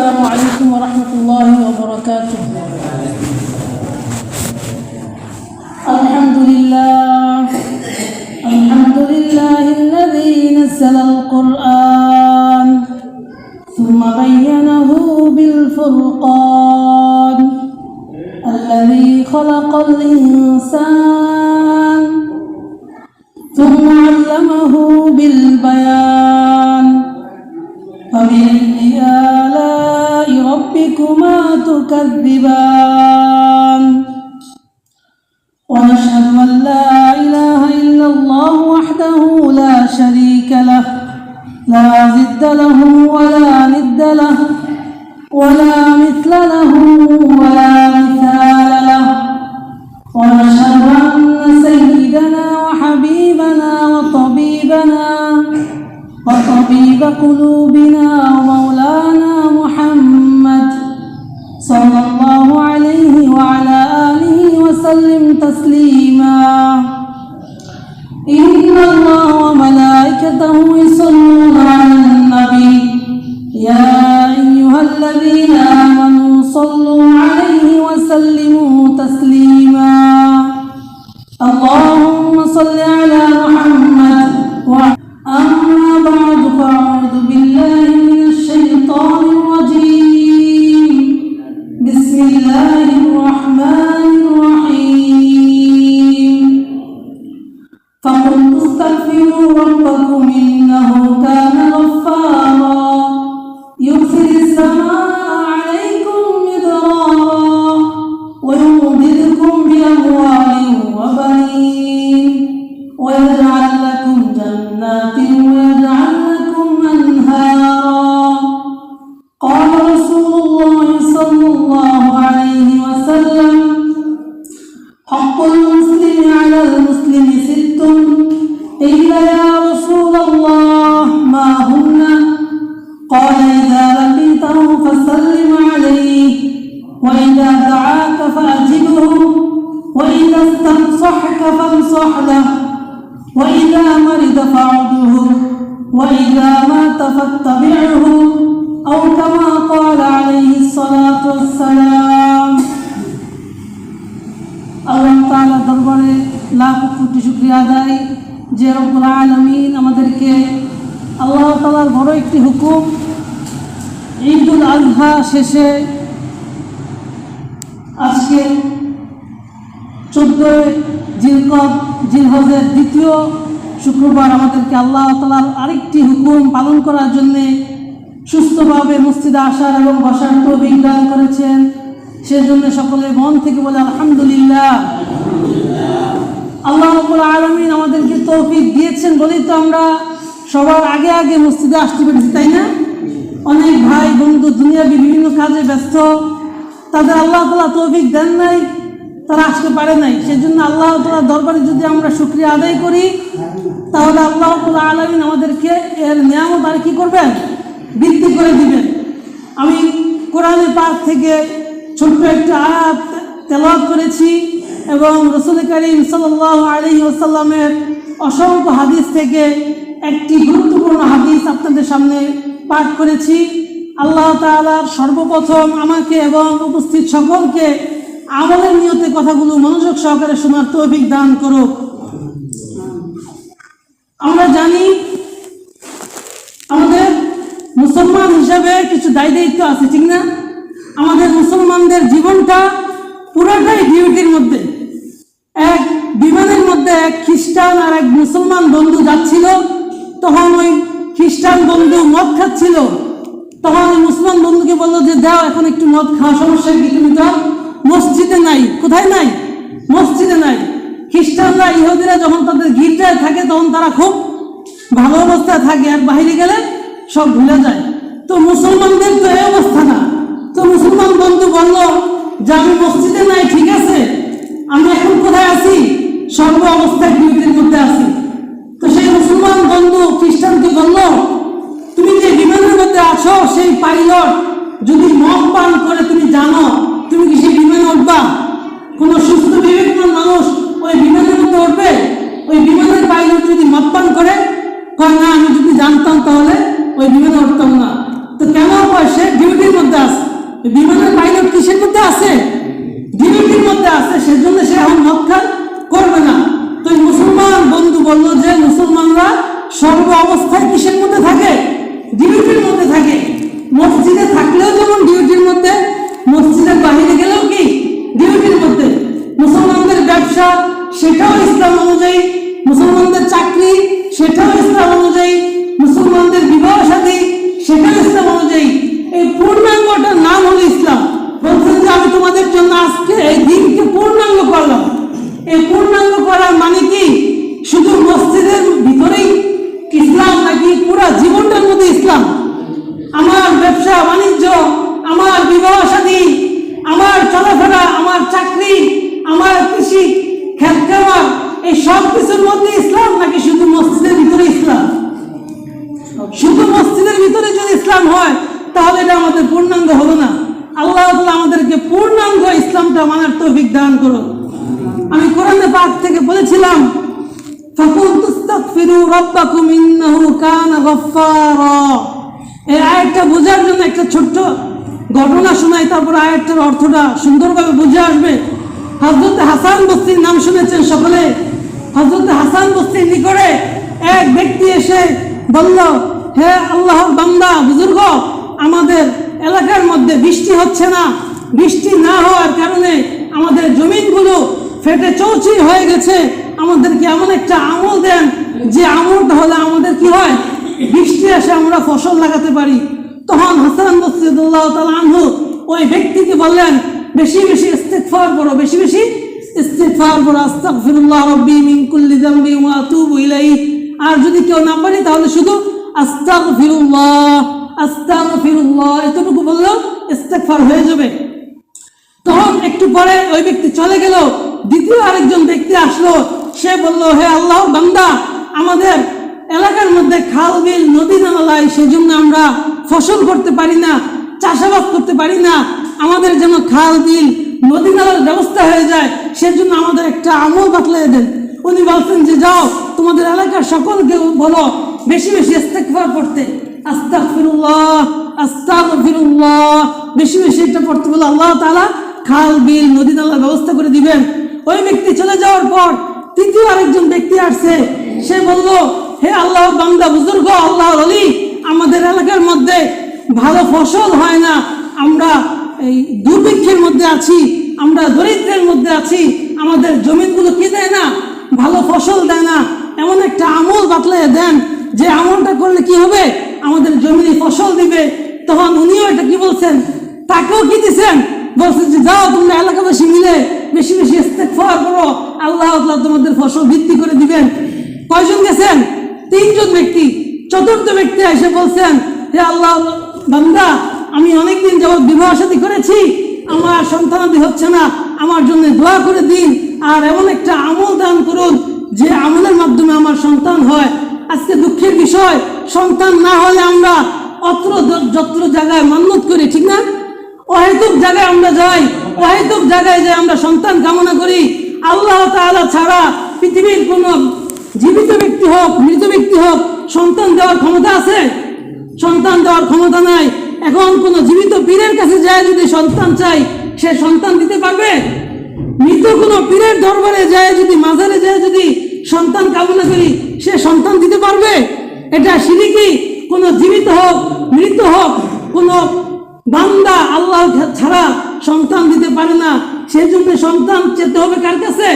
السلام عليكم ورحمة الله وبركاته. الحمد لله الحمد لله الذي نزل القرآن ثم بينه بالفرقان الذي خلق الإنسان ثم علمه بالبيان. تكذبان ونشهد أن لا إله إلا الله وحده لا شريك له. لا ضد له ولا ند له. ولا مات فاتبعه أو كما قال عليه الصلاة والسلام আল্লাহ তাআলা দরবারে লাখ কোটি শুকরিয়া আদায় যে রব্বুল আলামিন আমাদেরকে আল্লাহ তাআলার বড় একটি হুকুম ঈদুল আজহা শেষে আজকে চোদ্দোই জিলকদ জিলহজের দ্বিতীয় শুক্রবার আমাদেরকে আল্লাহ তালার আরেকটি হুকুম পালন করার জন্যে সুস্থভাবে মসজিদে আসার এবং বসার তো বিজ্ঞান করেছেন। সেজন্য সকলে মন থেকে বলে আলহামদুলিল্লাহ। আল্লাহ আলমিন আমাদেরকে তৌফিক দিয়েছেন বলেই তো আমরা সবার আগে আগে মসজিদে আসতে পেরেছি, তাই না? অনেক ভাই বন্ধু দুনিয়া বিভিন্ন কাজে ব্যস্ত, তাদের আল্লাহ তালা তৌফিক দেন নাই। তারা আসতে পারে নাই। সেজন্য আল্লাহ তালা দরবারে যদি আমরা শুক্রিয়া আদায় করি, তাহলে আল্লাহ তালা আলমিন আমাদেরকে এর নিয়ামত আর কী করবেন? বৃদ্ধি করে দিবেন। আমি কোরআনে পাক থেকে ছোট্ট একটা আয়াত তেলাওয়াত করেছি এবং রসুল করিম সাল্লাহ আলী ওসাল্লামের অসংখ্য হাদিস থেকে একটি গুরুত্বপূর্ণ হাদিস আপনাদের সামনে পাঠ করেছি। আল্লাহ তাআলার সর্বপ্রথম আমাকে এবং উপস্থিত সকলকে আমলের নিয়তে কথাগুলো মনোযোগ সহকারে শোনার তৌফিক দান করুক। আমরা জানি আমাদের মুসলমান হিসাবে কিছু দায় দায়িত্ব আছে, ঠিক না? আমাদের মুসলমানদের জীবনটা পুরোটাই ডিউটির মধ্যে। এক বিমানের মধ্যে এক খ্রিস্টান আর এক মুসলমান বন্ধু যাচ্ছিল, তখন ওই খ্রিস্টান বন্ধু মদ খাচ্ছিল। তখন ওই মুসলমান বন্ধুকে বলল যে, দাও, এখন একটু মদ খাওয়া সমস্যা কি? তুমি তো মসজিদে নাই, কোথায় নাই? মসজিদে নাই। খ্রিস্টানরা, ইহুদিরা যখন তাদের গির্জায় থাকে, তখন তারা খুব ভালো অবস্থায় থাকে। আর বাহিরে গেলে সব ভুলে যায়। তো মুসলমানদের তো এই অবস্থা না। তো মুসলমান বন্ধু বলল যে আমি ব্যবসা, সেটাও ইসলাম অনুযায়ী। মুসলমানদের চাকরি, সেটাও ইসলাম অনুযায়ী। মুসলমানদের বিবাহ শাদী সেটাও ইসলাম অনুযায়ী। এই পূর্ণাঙ্গটার নাম হলো ইসলাম। বলছেন যে, আমি তোমাদের জন্য আজকে এই দিনকে পূর্ণাঙ্গ করলাম। এই পূর্ণাঙ্গ করার মানে কি? শুধু মসজিদের ভিতরেই ইসলাম নাকি পুরো জীবনটার মধ্যে ইসলাম? আমার ব্যবসা, বাণিজ্য, আমার বিবাহ সাথী, আমার চলাফেরা, আমার চাকরি আমার কৃষি খ্যাত এই সব কিছুর মধ্যে ইসলাম নাকি শুধু মসজিদের ভিতরে ইসলাম? শুধু মসজিদের ভিতরে যদি ইসলাম হয়, তাহলে এটা আমাদের পূর্ণাঙ্গ হলো না। আল্লাহ আমাদেরকে পূর্ণাঙ্গ ইসলামটা মানার তৌফিক দান করুন। আমি কোরআনে পাক থেকে বলেছিলাম এই আয়াতটা বোঝার জন্য একটা ছোট্ট ঘটনা শোনাই, তারপর আয়াতটার অর্থটা সুন্দরভাবে বুঝে আসবে। হজরত হাসান বস্তির নাম শুনেছেন সকলে? হজরত হাসান বস্তির নিকটে এক ব্যক্তি এসে বলল, হে আল্লাহ বান্দা, বুজুর্গ, আমাদের এলাকার মধ্যে বৃষ্টি হচ্ছে না। বৃষ্টি না হওয়ার কারণে আমাদের জমিনগুলো ফেটে চৌচি হয়ে গেছে। আমাদেরকে এমন একটা আমল দেন যে আমলটা হলে আমাদের কি হয়? বৃষ্টি এসে আমরা ফসল লাগাতে পারি। তখন হাসান বসিদুল্লাহ তাআলা আনহু ওই ব্যক্তিকে বললেন বেশি বেশি ইস্তেগফার করো, বেশি বেশি ইস্তেগফার করো। আস্তাগফিরুল্লাহ রাব্বি মিন কুল্লি যামবি ওয়া আতুবু ইলাইহি। আর যদি কেউ না পারি, তাহলে শুধু আস্তাগফিরুল্লাহ আস্তাগফিরুল্লাহ, এতটুকু বললেও ইস্তেগফার হয়ে যাবে। তখন একটু পরে ওই ব্যক্তি চলে গেল। দ্বিতীয় আরেকজন ব্যক্তি আসলো। সে বলল, হে আল্লাহ বান্দা, আমাদের এলাকার মধ্যে খাল, বিল নদী নালাই সেজন্য আমরা ফসল করতে পারি না, চাষাবাদ করতে পারি না। আমাদের যেন খাল, বিল, নদী নালার ব্যবস্থা হয়ে যায়, সেজন্য আমাদের একটা আমল বাতলে দেন। উনি বলছেন যে, যাও, তোমাদের এলাকার সকলকে বলো, বেশি বেশি ইস্তেগফার পড়তে। আস্তাগফিরুল্লাহ আস্তাগফিরুল্লাহ। বেশি বেশি এটা পড়তে বলে আল্লাহ তাআলা খাল, বিল, নদী নালার ব্যবস্থা করে দিবেন। ওই ব্যক্তি চলে যাওয়ার পর তৃতীয় আরেকজন ব্যক্তি আসছে, সে বলল, হে আল্লাহ বান্দা, বুজুর্গ আল্লাহ অলি আমাদের এলাকার মধ্যে ভালো ফসল হয় না, আমরা এই দুর্ভিক্ষের মধ্যে আছি, আমরা দরিদ্রের মধ্যে আছি, আমাদের জমিনগুলো কি দেয় না? ভালো ফসল দেয় না। এমন একটা আমল বাতলে দেন, যে আমলটা করলে কি হবে? আমাদের জমিনে ফসল দিবে। তখন উনিও এটা কি বলছেন? তাকেও কি দিছেন? বলছেন যে, যাও তোমরা এলাকাবাসী মিলে বেশি বেশি করো। আল্লাহ আল্লাহ তোমাদের ফসল ভিত্তি করে দিবেন। কয়জন গেছেন? তিনজন ব্যক্তি। চতুর্থ ব্যক্তি এসে বলছেন, হে আল্লাহ বান্দা আমি অনেকদিন যাবৎ বিবাহ সাথী করেছি। আমার সন্তানাদি হচ্ছে না। আমার জন্য দোয়া করে দিন আর এমন একটা আমল দান করুন যে আমলের মাধ্যমে আমার সন্তান হয়। আজকে দুঃখের বিষয়, সন্তান না হলে আমরা অত্র যত্র জায়গায় মান্যত করি, ঠিক না? অহেতুক জায়গায় আমরা যাই, অহেতুক জায়গায় যে আমরা সন্তান কামনা করি। আল্লাহ তাআলা ছাড়া পৃথিবীর কোন জীবিত ব্যক্তি হোক, মৃত ব্যক্তি হোক, সন্তান দেওয়ার ক্ষমতা আছে? সন্তান দেওয়ার ক্ষমতা নাই। এখন কোন জীবিত পীরের কাছে যায় যদি সন্তান চাই সে সন্তান দিতে পারবে? মৃত কোনো পীরের দরবারে যায় যদি, মাজারে যায় যদি সন্তান কামনা করি, সে সন্তান দিতে পারবে? এটা সিরিকি। কোনো জীবিত হোক, মৃত হোক, কোনো বান্দা আল্লাহ ছাড়া সন্তান দিতে পারে না। সেই জন্য সন্তান চেতে হবে কার কাছে?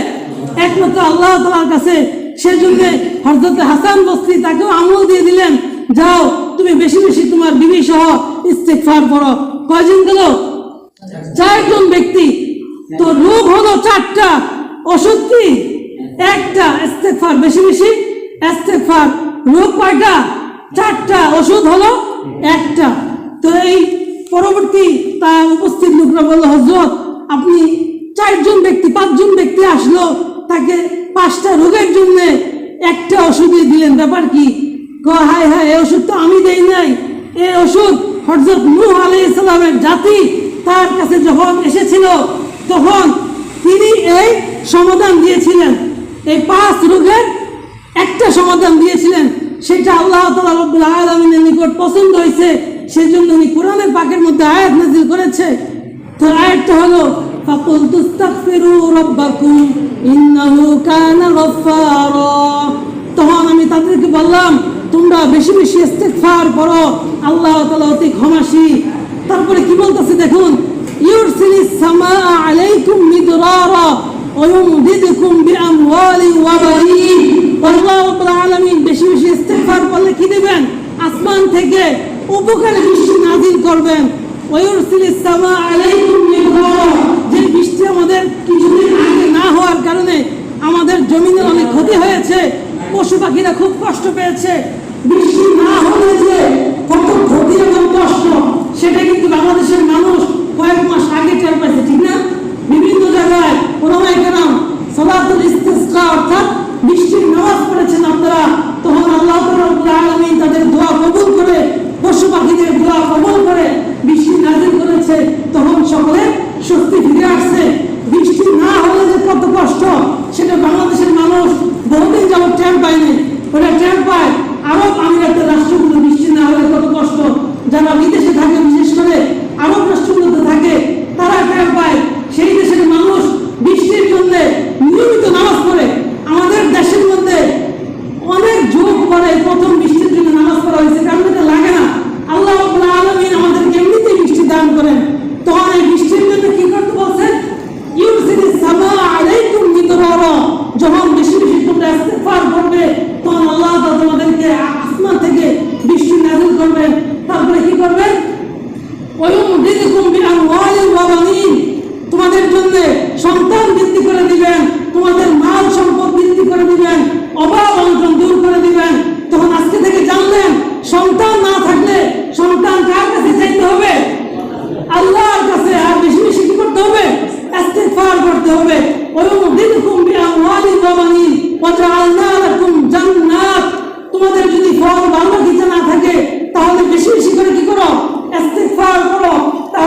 একমাত্র আল্লাহ তালার কাছে। সেই জন্য হজরত হাসান বস্তি তাকেও আমল দিয়ে দিলেন, যাও, তুমি বেশি বেশি তোমার বিবি সহ ইস্তেকফার করো। কয়জন গেল? চারজন ব্যক্তি। তো রোগ হলো চারটা। ওষুধ কি? একটা ইস্তেকফার বেশি বেশি? ইস্তেকফার রোগ কয়টা? চারটা। ওষুধ হলো একটা। তো এই পরবর্তী তার উপস্থিত লোকরা বলল হজরত আপনি চারজন ব্যক্তি, পাঁচজন ব্যক্তি আসলো। তাকে পাঁচটা রোগের জন্য একটা ওষুধই দিলেন। ব্যাপার কি? হায় হায়, এই ওষুধ তো আমি দেই নাই। এই ওষুধ হজরত নূহ আলি জাতি তার কাছে যখন এসেছিল, তখন তিনি এই সমাধান দিয়েছিলেন। এই পাঁচ রোগের একটা সমাধান দিয়েছিলেন। সেটা আল্লাহ তালা রব্বুল আলমিনের নিকট পছন্দ হয়েছে। সেই জন্য উনি কোরআনের পাকের মধ্যে আয়াত নাজিল করেছে। তো আয়াতটা হলো ফাকুল তুস্তাগফিরু রাব্বাকুম ইন্নাহু কানা গাফফারা। তখন আমি তাদেরকে বললাম তোমরা বেশি বেশি ইস্তেকফার করো, আল্লাহ তাআলা অতি ক্ষমাসী তারপরে কি বলতেছে দেখুন ইউরসিলিস সামা আলাইকুম মিদরারা ويمددكم بأموال وبنين والله رب আলামিন বেশি বেশি ইস্তেকফার করলে কি দিবেন? আসমান থেকে উপকার বৃষ্টি নাজিল করবেন। ওয়ুরসিলিস সামা আলাইকুম মিদরারা। যে বৃষ্টি আমাদের কিছুদিন আগে না হওয়ার কারণে আমাদের জমিনের অনেক ক্ষতি হয়েছে। কষ্ট পেয়েছে বৃষ্টি না হলে যে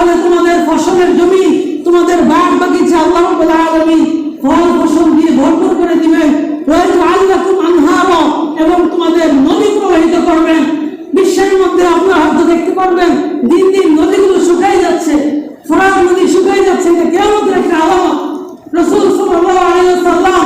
তাহলে তোমাদের ফসলের জমি, তোমাদের বাগ বাগিচা আল্লাহ আলমী ফল ফসল দিয়ে ভরপুর করে দিবেন। এবং তোমাদের নদী প্রবাহিত করবেন। বিশ্বের মধ্যে আপনার দেখতে পারবেন, দিন দিন নদীগুলো শুকাই যাচ্ছে ফরাজ নদী শুকাই যাচ্ছে কেমন একটা আলামত। রসুল সাল্লাম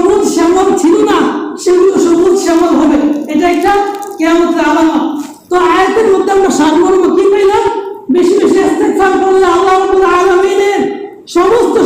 সবুজ শ্যামল ছিল না, সেগুলো সবুজ শ্যামল হবে। এটা একটা কেমন আলামত। তো আয়াতের মধ্যে আমরা সারমর্ম কি পাইলাম? বেশি বেশি ইস্তেকফার করলে আল্লাহ রাব্বুল সমস্ত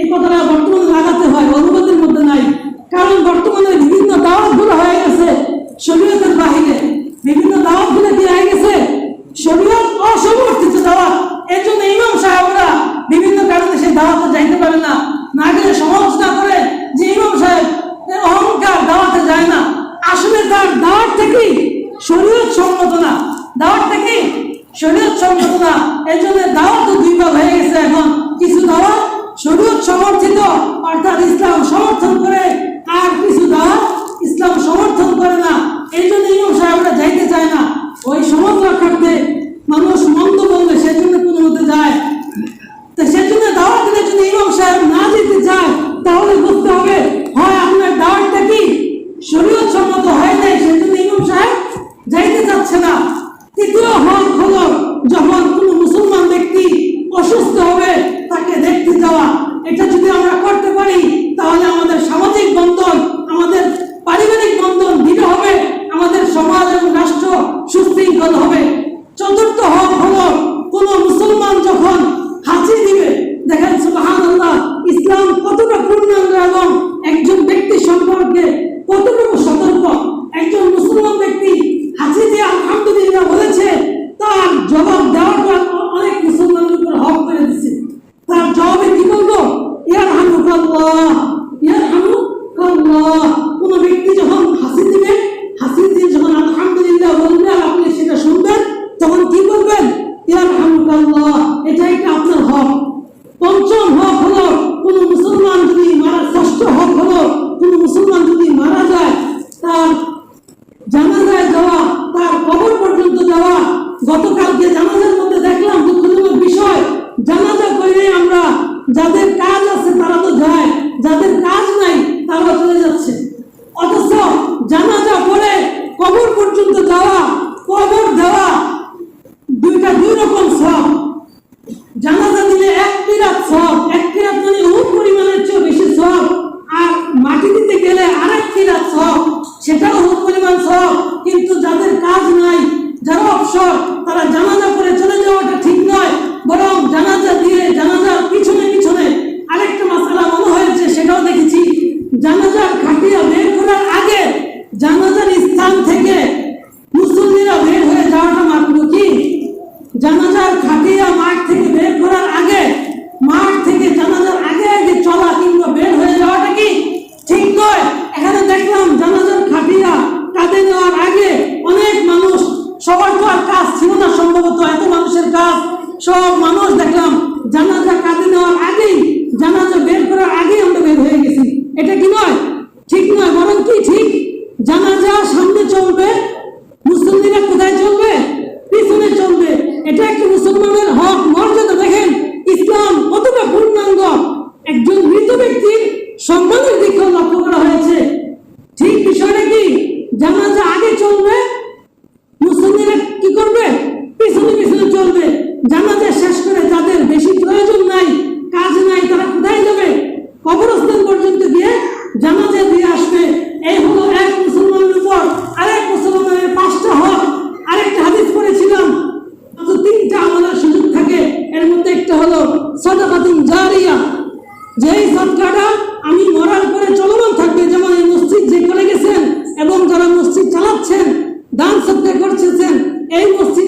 এই কথাটা বর্তমান লাগাতে হয় অনুবাদের মধ্যে নাই। হয়ে গেছি। এটা কি শর্টকাটা আমি মরার পরে চলমান থাকবে যেমন এই মসজিদ যে করে গেছেন এবং যারা মসজিদ চালাচ্ছেন, দান সত্যি করছেন, এই মসজিদ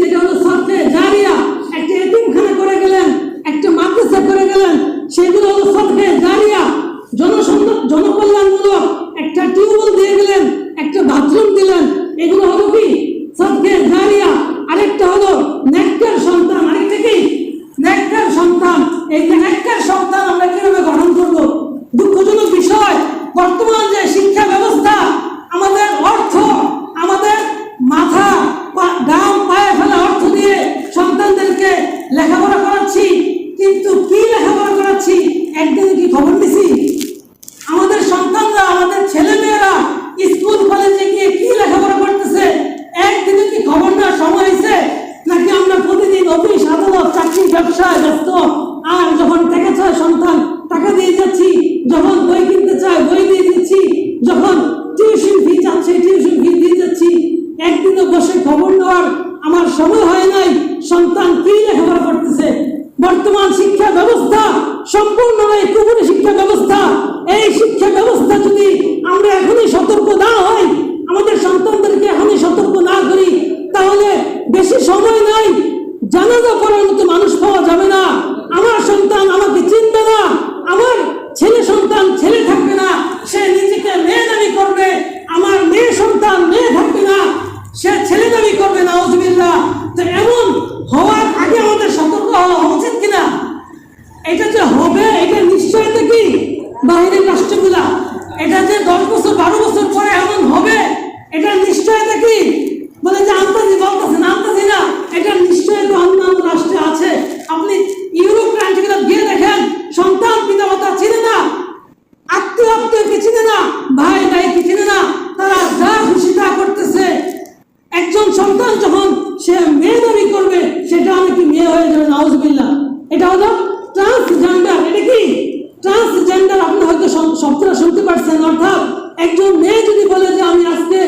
একজন মেয়ে যদি বলে যে আমি আজকে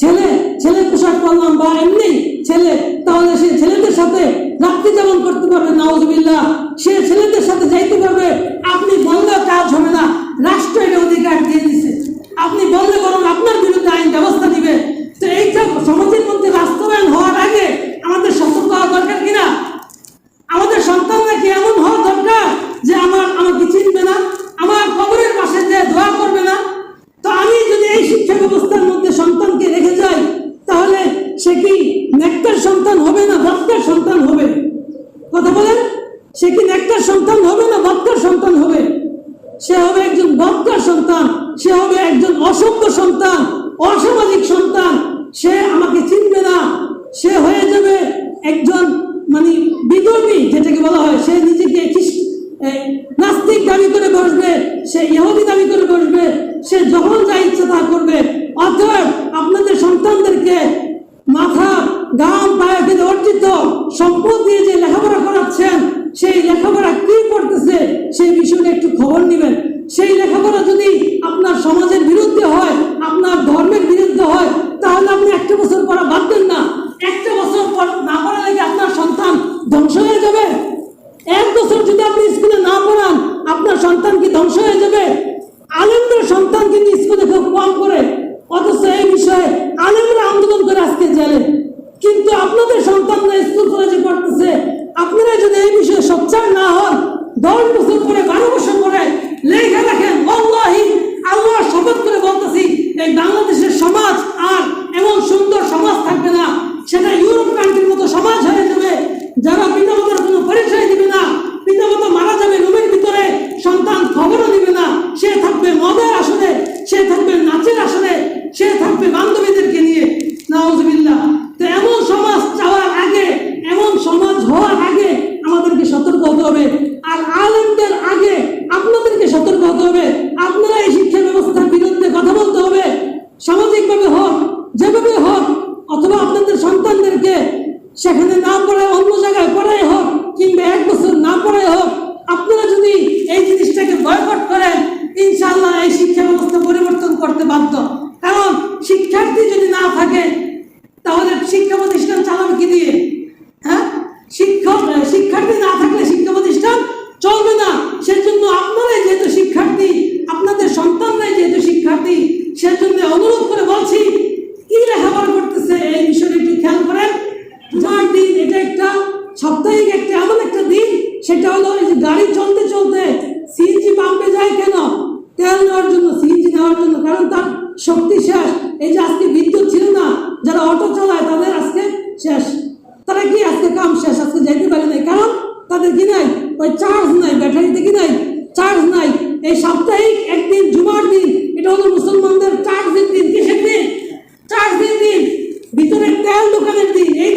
ছেলে ছেলে পোশাক করলাম বা এমনি ছেলে, তাহলে সে ছেলেদের সাথে রাত্রি যেমন করতে পারবে নওয়াজবিল্লাহ সে ছেলেদের সাথে যাইতে পারবে। আপনি বললেও কাজ হবে না। রাষ্ট্র অসভ্য সন্তান, অসামাজিক সন্তান, সে আমাকে চিনবে না। সে হয়ে যাবে একজন মানে বিধর্মী যেটাকে বলা হয়। সে নিজেকে নাস্তিক দাবি করে বসবে, সে ইহুদি দাবি করে বসবে, সে যখন যা ইচ্ছা তা করবে। অতএব আপনাদের সন্তানদেরকে মাথা গান পায়ে ফেলে অর্জিত সম্পদ দিয়ে যে লেখাপড়া করাচ্ছেন, সেই লেখাপড়া কি করতেছে, সেই বিষয়ে একটু খবর নেবেন। সেই লেখাপড়া যদি আপনার সমাজের বিরুদ্ধে হয়, আপনার ধর্মের বিরুদ্ধে হয়, তাহলে আপনি একটা বছর পরা বাদ দেন না। একটা বছর পর না পড়া লেগে আপনার সন্তান ধ্বংস হয়ে যাবে। এক বছর যদি আপনি স্কুলে না পড়ান, আপনার সন্তান কি ধ্বংস হয়ে যাবে? আলেন্দ্র সন্তানকে কিন্তু স্কুলে খুব কম সামাজিকভাবে হোক যেভাবে হোক অথবা আপনাদের সন্তানদেরকে সেখানে এই যে আজকে বিদ্যুৎ ছিল না, যারা অটো চালায় তাদের আজকে শেষ। তারা কি আজকে কাম শেষ? আজকে যাইতে পারে নাই। কারণ তাদের কি নাই? ওই চার্জ নাই ব্যাটারিতে কি নাই? চার্জ নাই। এই সাপ্তাহিক একদিন, জুমার দিন, এটা হলো মুসলমানদের চার্জের দিন। কিসের দিন? চার্জের দিন। ভিতরে তেল দোকানের দিন। এই